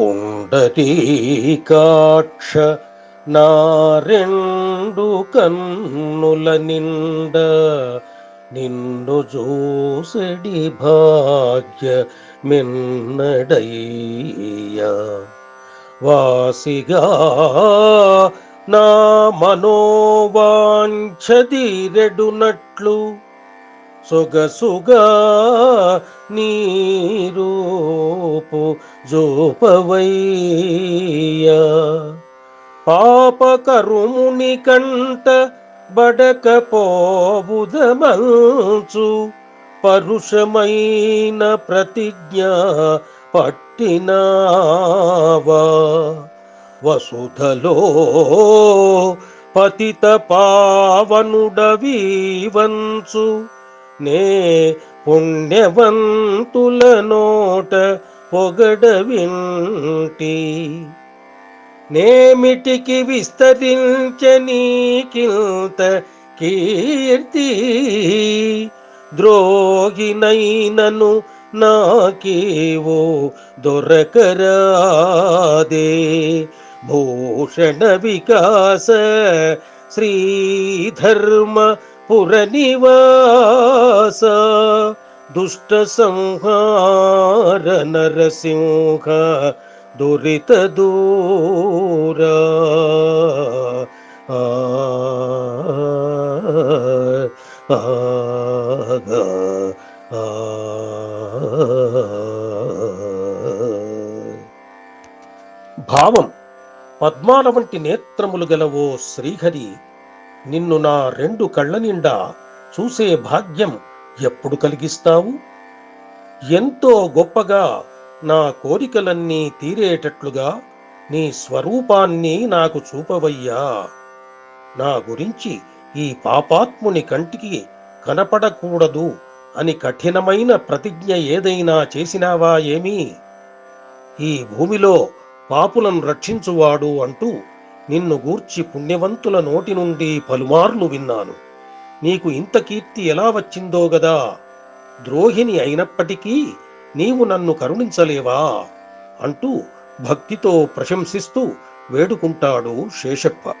పుండరీకాక్ష నా రెండు కన్నుల నిండ నిన్ను చూసడి భాగ్య మిన్నడయ్యా. వాసిగా నా మనోవాంఛ మనోవాంఛదిరెడునట్లు సొగసుగా నీరూపు జోపవయ్యా. పాపకరుముని కంట బడకపోబుదమంచు పరుషమైన ప్రతిజ్ఞ పట్టినావా. వసుధలో పతిత పావనుడవీవంచు నే పుణ్యవంతుల నోట పొగడ వింటి. నేమిటికి విస్తరించనీకింత కీర్తి. ద్రోగినైనను నాకేవో దొరకరాదే. భూషణ వికాస శ్రీధర్మ పురనివాస దుష్ట సంహార నరసింహ దురిత దూరా భావం పద్మాల వంటి నేత్రములు గలవో శ్రీహరి నిన్ను నా రెండు కళ్ళ నిండా చూసే భాగ్యం ఎప్పుడు కలిగిస్తావు? ఎంతో గొప్పగా నా కోరికలన్నీ తీరేటట్లుగా నీ స్వరూపాన్ని నాకు చూపవయ్యా. నా గురించి ఈ పాపాత్ముని కంటికి కనపడకూడదు అని కఠినమైన ప్రతిజ్ఞ ఏదైనా చేసినావా ఏమీ? ఈ భూమిలో పాపులను రక్షించువాడు అంటూ నిన్ను గూర్చి పుణ్యవంతుల నోటి నుండి పలుమార్లు విన్నాను. నీకు ఇంత కీర్తి ఎలా వచ్చిందో గదా? ద్రోహిని అయినప్పటికీ నీవు నన్ను కరుణించలేవా? అంటూ భక్తితో ప్రశంసిస్తూ వేడుకుంటాడు శేషప్ప.